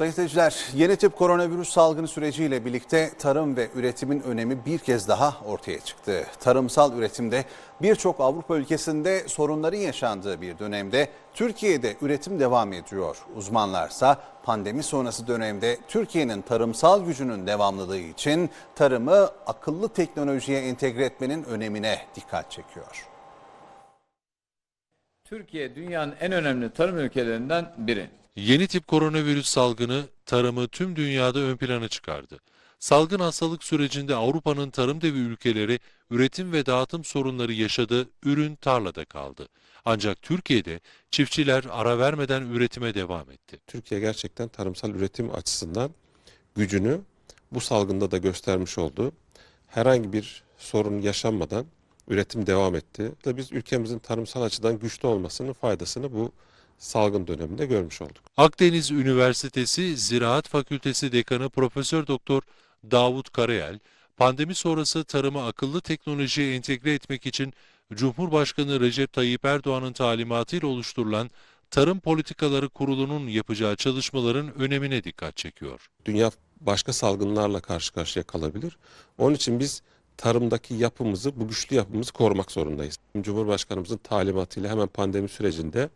Sayın seyirciler, yeni tip koronavirüs salgını süreciyle birlikte tarım ve üretimin önemi bir kez daha ortaya çıktı. Tarımsal üretimde birçok Avrupa ülkesinde sorunların yaşandığı bir dönemde Türkiye'de üretim devam ediyor. Uzmanlarsa pandemi sonrası dönemde Türkiye'nin tarımsal gücünün devamlılığı için tarımı akıllı teknolojiye entegre etmenin önemine dikkat çekiyor. Türkiye dünyanın en önemli tarım ülkelerinden biri. Yeni tip koronavirüs salgını tarımı tüm dünyada ön plana çıkardı. Salgın hastalık sürecinde Avrupa'nın tarım devi ülkeleri üretim ve dağıtım sorunları yaşadı, ürün tarlada kaldı. Ancak Türkiye'de çiftçiler ara vermeden üretime devam etti. Türkiye gerçekten tarımsal üretim açısından gücünü bu salgında da göstermiş oldu. Herhangi bir sorun yaşanmadan üretim devam etti. Biz ülkemizin tarımsal açıdan güçlü olmasının faydasını bu salgın döneminde görmüş olduk. Akdeniz Üniversitesi Ziraat Fakültesi Dekanı Profesör Doktor Davut Karayel, pandemi sonrası tarımı akıllı teknolojiye entegre etmek için Cumhurbaşkanı Recep Tayyip Erdoğan'ın talimatıyla oluşturulan Tarım Politikaları Kurulu'nun yapacağı çalışmaların önemine dikkat çekiyor. Dünya başka salgınlarla karşı karşıya kalabilir. Onun için biz tarımdaki yapımızı, bu güçlü yapımızı korumak zorundayız. Cumhurbaşkanımızın talimatıyla hemen pandemi sürecinde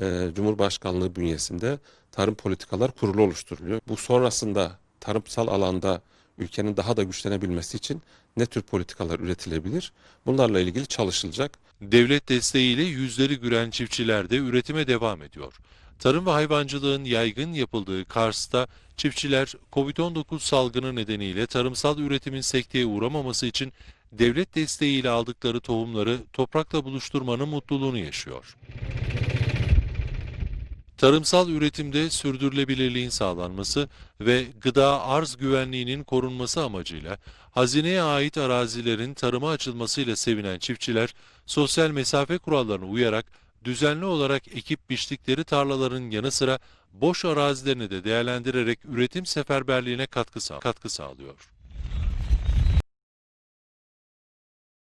e, Cumhurbaşkanlığı bünyesinde Tarım Politikalar Kurulu oluşturuluyor. Bu sonrasında tarımsal alanda ülkenin daha da güçlenebilmesi için ne tür politikalar üretilebilir? Bunlarla ilgili çalışılacak. Devlet desteğiyle yüzleri gülen çiftçiler de üretime devam ediyor. Tarım ve hayvancılığın yaygın yapıldığı Kars'ta çiftçiler COVID-19 salgını nedeniyle tarımsal üretimin sekteye uğramaması için devlet desteğiyle aldıkları tohumları toprakla buluşturmanın mutluluğunu yaşıyor. Tarımsal üretimde sürdürülebilirliğin sağlanması ve gıda arz güvenliğinin korunması amacıyla hazineye ait arazilerin tarıma açılmasıyla sevinen çiftçiler sosyal mesafe kurallarına uyarak düzenli olarak ekip biçtikleri tarlaların yanı sıra boş arazilerini de değerlendirerek üretim seferberliğine katkı, sağ- katkı sağlıyor.